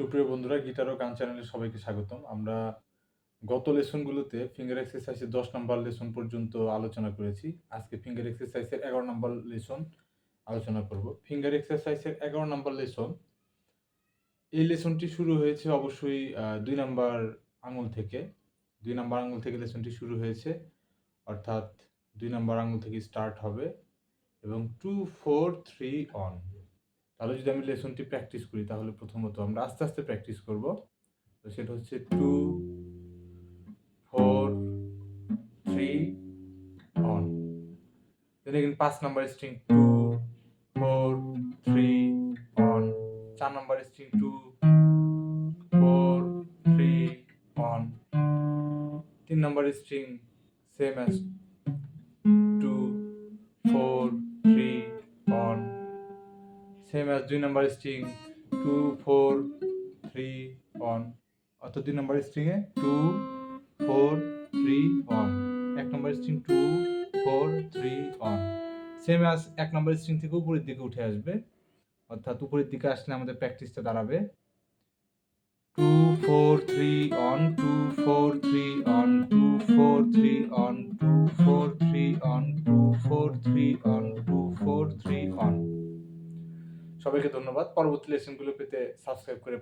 সুপ্রিয় বন্ধুরা, গিটার ও গান চ্যানেলে সবাইকে স্বাগতম। আমরা গত লেসনগুলোতে ফিঙ্গার এক্সারসাইজের দশ নম্বর লেসন পর্যন্ত আলোচনা করেছি। আজকে ফিঙ্গার এক্সারসাইজের এগারো নম্বর লেসন আলোচনা করব। ফিঙ্গার এক্সারসাইজের এগারো নম্বর লেসন, এই লেসনটি শুরু হয়েছে অবশ্যই দুই নাম্বার আঙুল থেকে। দুই নাম্বার আঙুল থেকে লেসনটি শুরু হয়েছে, অর্থাৎ দুই নাম্বার আঙুল থেকে স্টার্ট হবে এবং টু ফোর থ্রি অন তাহলে যদি আমি লেসনটি প্র্যাকটিস করি, তাহলে প্রথমত আমরা আস্তে আস্তে প্র্যাকটিস করব। তো সেটা হচ্ছে two, four, three, one. Then again পাঁচ number string two, four, three, one. চার number string two, four, three, one. তিন number string, same as same as দুই number string two four three one অর্থাৎ দুই নাম্বার স্ট্রিংয়ে two four three one এক number string two four three one same as এক number string থেকে উপরের দিকে উঠে আসবে। অর্থাৎ উপরের দিকে আসলে আমাদের প্র্যাকটিসটা দাঁড়াবে। Two four three one two four three one two four three one two four three one two four three one সবাইকে ধন্যবাদ। পরবর্তী লেসনগুলো পেতে সাবস্ক্রাইব করে